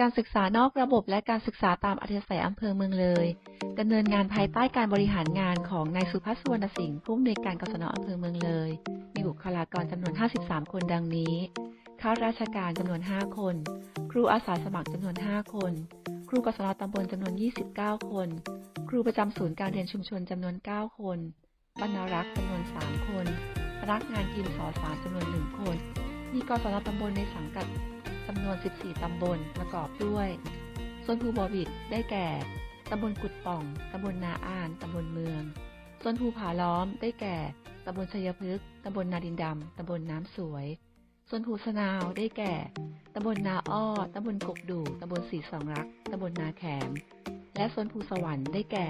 การศึกษานอกระบบและการศึกษาตามอัธยาศัยอำเภอเมืองเลยดำเนินงานภายใต้การบริหารงานของนายสุพัฒน์สุวรรณสิงห์ผู้อำนวยการกศนอำเภอเมืองเลย มีบุคลากรจำนวน 53 คนดังนี้ข้าราชการจำนวน 5 คน ครูอาสาสมัครจำนวน 5 คน ครูกศนตำบลจำนวน 29 คน ครูประจำศูนย์การเรียนชุมชนจำนวน 9 คนบรรณรักษ์จำนวน 3 คน พนักงานทีมสอสารจำนวน 1 คน มีกศนตำบลในสังกัด จำนวน 14 ตำบลประกอบด้วยส่วนภูบอบิดได้แก่ ตำบลกุดป่อง ตำบลนาอ่าน ตำบลเมืองส่วนภูผาล้อมได้แก่ ตำบลชัยพฤกษ์ ตำบลนาดินดำ ตำบลน้ำสวยส่วนภูสนาวได้แก่ ตำบลนาอ้อ ตำบลกกดูตำบลสีสองรัก ตำบลนาแขม และส่วนภูสวรรค์ได้แก่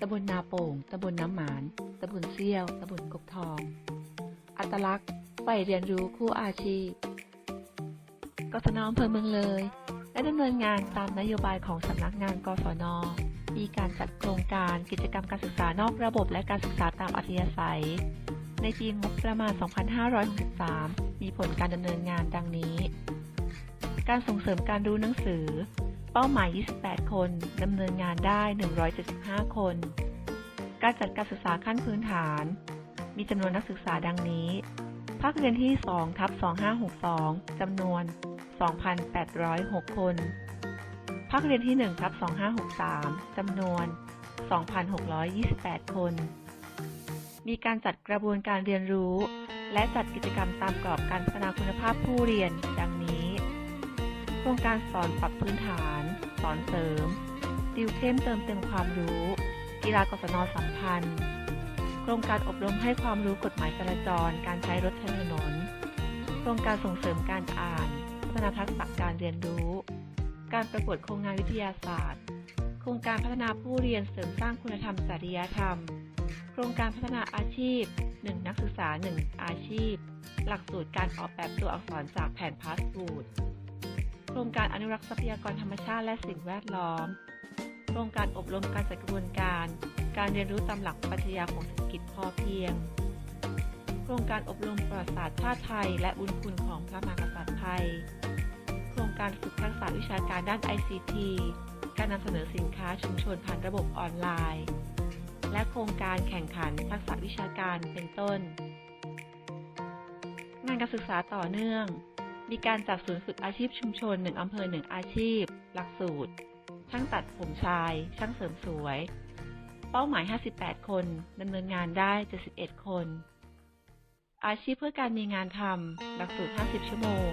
ตำบลนาโป่ง ตำบลน้ำหมาน ตำบลเซี่ยว ตำบลกบทอง อัตลักษณ์ใฝ่เรียนรู้คู่อาชีพ กศนอำเภอเมืองเลยได้ดำเนินงานตามนโยบายของสำนักงานกศน มีการจัดโครงการกิจกรรมการศึกษานอกระบบและการศึกษาตามอัธยาศัย ในปีงบประมาณ 2563 มีผลการดำเนินงานดังนี้ การส่งเสริมการรู้หนังสือ เป้าหมาย 28 คนดำเนินงานได้ 175 คน การจัดการศึกษาขั้นพื้นฐาน มีจำนวนนักศึกษาดังนี้ภาคเรียนที่2ทับ2562 จำนวน 2,806 คน ภาคเรียนที่1ทับ2563 จำนวน 2,628 คน มีการจัดกระบวนการเรียนรู้ และจัดกิจกรรมตามกรอบการพัฒนาคุณภาพผู้เรียน ดังนี้ โครงการสอนปรับพื้นฐาน สอนเสริม ติวเข้มเติมเต็มความรู้ กีฬากศนสัมพันธ์ โครงการอบรมให้ความรู้กฎหมายจราจร การใช้รถใช้ถนน โครงการส่งเสริมการอ่าน ฒนาทักษะการเรียนรู้ การประกวดโครงงานวิทยาศาสตร์ โครงการพัฒนาผู้เรียนเสริมสร้างคุณธรรมจริยธรรม โครงการพัฒนาอาชีพ 1 นักศึกษา 1 อาชีพ หลักสูตรการออกแบบตัวอักษรจากแผ่นพาสปูดโครงการอนุรักษ์ทรัพยากรธรรมชาติและสิ่งแวดล้อม โครงการอบรมการจัดกระบวนการ การเรียนรู้ตามหลักปรัชญาของเศรษฐกิจพอเพียง ครงการอบรมประวัติศาสตร์ชาติไทย และบุญคุณของพระมหากษัตริย์ไทย โครงการฝึกทักษะวิชาการด้าน ICT การนำเสนอสินค้าชุมชนผ่านระบบออนไลน์ และโครงการแข่งขันทักษะวิชาการเป็นต้น งานการศึกษาต่อเนื่อง มีการจัดศูนย์ฝึกอาชีพชุมชน1อำเภอ1อาชีพ หลักสูตร ช่างตัดผมชาย ช่างเสริมสวย เป้าหมาย 58 คนดำเนินงานได้ 71 คน อาชีพเพื่อการมีงานทำหลักสูตร 50 ชั่วโมง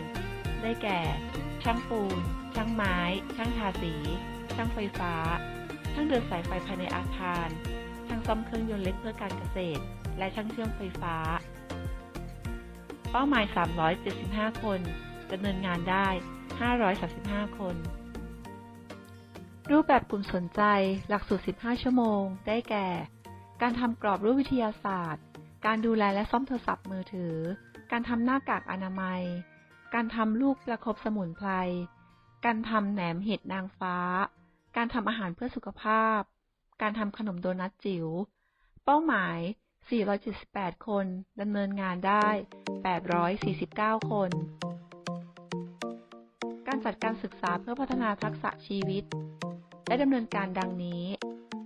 ได้แก่ ช่างปูน ช่างไม้ ช่างทาสี ช่างไฟฟ้า ช่างเดินสายไฟภายในอาคาร ช่างซ่อมเครื่องยนต์เล็กเพื่อการเกษตร และช่างเชื่อมไฟฟ้า เป้าหมาย 375 คนดำเนินงานได้ 535 คน รูปแบบกลุ่มสนใจ หลักสูตร 15 ชั่วโมง ได้แก่ การทำกรอบรูปวิทยาศาสตร์ การดูแลและซ่อมโทรศัพท์มือถือ การทำหน้ากากอนามัย การทำลูกประคบสมุนไพร การทำแหนมเห็ดนางฟ้า การทำอาหารเพื่อสุขภาพ การทำขนมโดนัทจิ๋ว เป้าหมาย 478 คน ดำเนินงานได้ 849 คน การจัดการศึกษาเพื่อพัฒนาทักษะชีวิตได้ดำเนินการดังนี้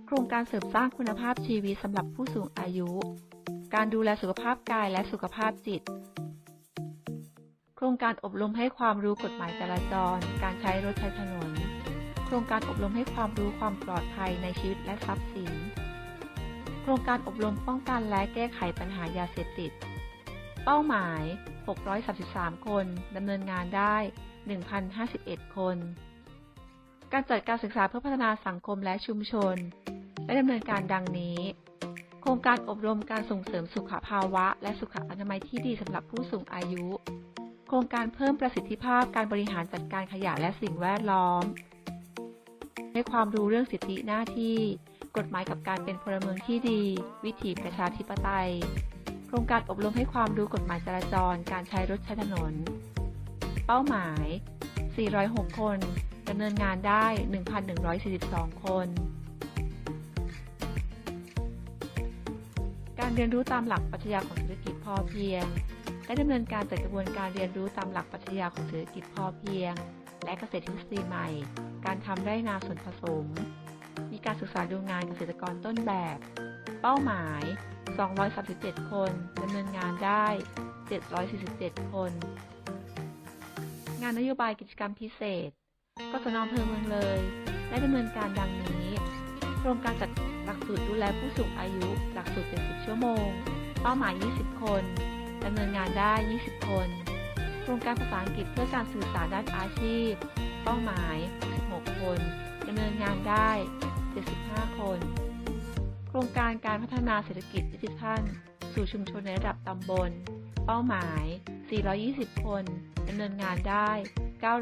โครงการเสริมสร้างคุณภาพชีวิตสำหรับผู้สูงอายุ การดูแลสุขภาพกายและสุขภาพจิต โครงการอบรมให้ความรู้กฎหมายจราจร การใช้รถใช้ถนน โครงการอบรมให้ความรู้ความปลอดภัยในชีวิตและทรัพย์สิน โครงการอบรมป้องกันและแก้ไขปัญหายาเสพติด เป้าหมาย 633 คน ดำเนินงานได้ 1,051 คน การจัดการศึกษาเพื่อพัฒนาสังคมและชุมชนได้ดำเนินการดังนี้ โครงการอบรมการส่งเสริมสุขภาวะ และสุขอนามัยที่ดีสำหรับผู้สูงอายุ โครงการเพิ่มประสิทธิภาพการบริหารจัดการขยะและสิ่งแวดล้อมให้ความรู้เรื่องสิทธิหน้าที่ กฎหมายกับการเป็นพลเมืองที่ดี วิถีประชาธิปไตย โครงการอบรมให้ความรู้กฎหมายจราจร การใช้รถใช้ถนน เป้าหมาย 406 คนดำเนินงานได้ 1,142 คน เรียนรู้ตามหลักปรัชญาของเศรษฐกิจพอเพียงได้ดำเนินการจัดกระบวนการเรียนรู้ตามหลักปรัชญาของเศรษฐกิจพอเพียง และเกษตรทฤษฎีใหม่ การทำไร่นาส่วนผสม มีการศึกษาดูงานเกษตรกรต้นแบบ เป้าหมาย 237 คนดำเนินงานได้ 747 คน งานนโยบายกิจกรรมพิเศษกศนอำเภอเมืองเลยได้ดำเนินการดังนี้ โครงการจัด สูตรดูแลผู้สูงอายุ หลักสูตร 70 ชั่วโมง เป้าหมาย 20 คนดำเนินงานได้ 20 คน โครงการภาษาอังกฤษเพื่อการสื่อสารด้านอาชีพ เป้าหมาย 16 คนดำเนินงานได้ 75 คน โครงการการพัฒนาเศรษฐกิจดิจิทัล สู่ชุมชนในระดับตำบล เป้าหมาย 420 คนดำเนินงานได้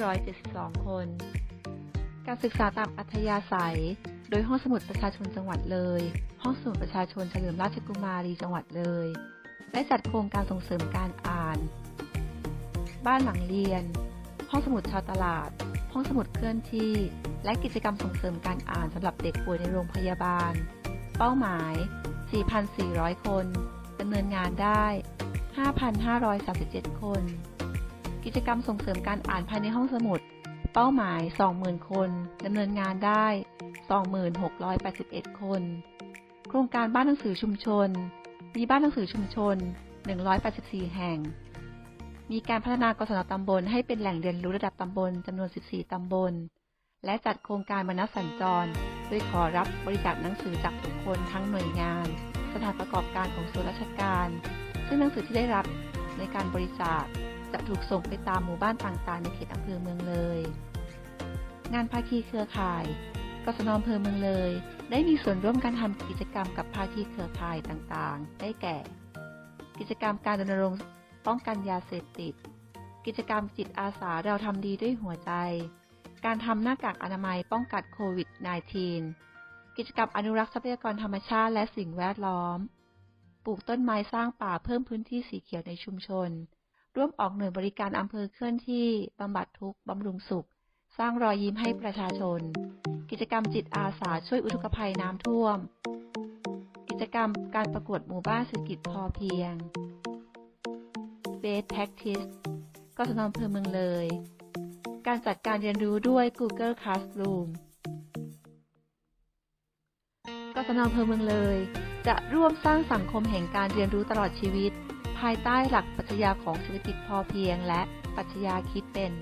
972 คน การศึกษาตามอัธยาศัย โดยห้องสมุดประชาชนจังหวัดเลย ห้องสมุดประชาชนเฉลิมราชกุมารีจังหวัดเลย ได้จัดโครงการส่งเสริมการอ่าน บ้านหลังเรียน ห้องสมุดชาวตลาด ห้องสมุดเคลื่อนที่ และกิจกรรมส่งเสริมการอ่านสำหรับเด็กป่วยในโรงพยาบาล เป้าหมาย 4,400 คนดำเนินงานได้ 5,537 คน กิจกรรมส่งเสริมการอ่านภายในห้องสมุด เป้าหมาย 20,000 คนดำเนินงานได้ 2681 คน โครงการบ้านหนังสือชุมชน มีบ้านหนังสือชุมชน 184 แห่ง มีการพัฒนากศนตำบลให้เป็นแหล่งเรียนรู้ระดับตำบลจำนวน 14 ตำบล และจัดโครงการมนัสสัญจร โดยขอรับบริจาคหนังสือจากบุคคลทั้งหน่วยงาน สถานประกอบการของส่วนราชการ ซึ่งหนังสือที่ได้รับในการบริจาค จะถูกส่งไปตามหมู่บ้านต่างๆ ในเขตอำเภอเมืองเลย งานภาคีเครือข่ายกศนอำเภอเมืองเลย ได้มีส่วนร่วมการทำกิจกรรมกับภาคีเครือข่ายต่างๆ ได้แก่ กิจกรรมการรณรงค์ป้องกันยาเสพติด กิจกรรมจิตอาสาเราทำดีด้วยหัวใจ การทำหน้ากากอนามัยป้องกันโควิด -19 กิจกรรมอนุรักษ์ทรัพยากรธรรมชาติและสิ่งแวดล้อม ปลูกต้นไม้สร้างป่าเพิ่มพื้นที่สีเขียวในชุมชน ร่วมออกหน่วยบริการอำเภอเคลื่อนที่บำบัดทุกข์บำรุงสุข สร้างรอยยิ้มให้ประชาชน กิจกรรมจิตอาสาช่วยอุทกภัยน้ำท่วม กิจกรรมการประกวดหมู่บ้านเศรษฐกิจพอเพียง Best Practice กศนอำเภอเมืองเลย การจัดการเรียนรู้ด้วย Google Classroom กศนอำเภอเมืองเลย จะร่วมสร้างสังคมแห่งการเรียนรู้ตลอดชีวิต ภายใต้หลักปรัชญาของเศรษฐกิจพอเพียงและปรัชญาคิดเป็น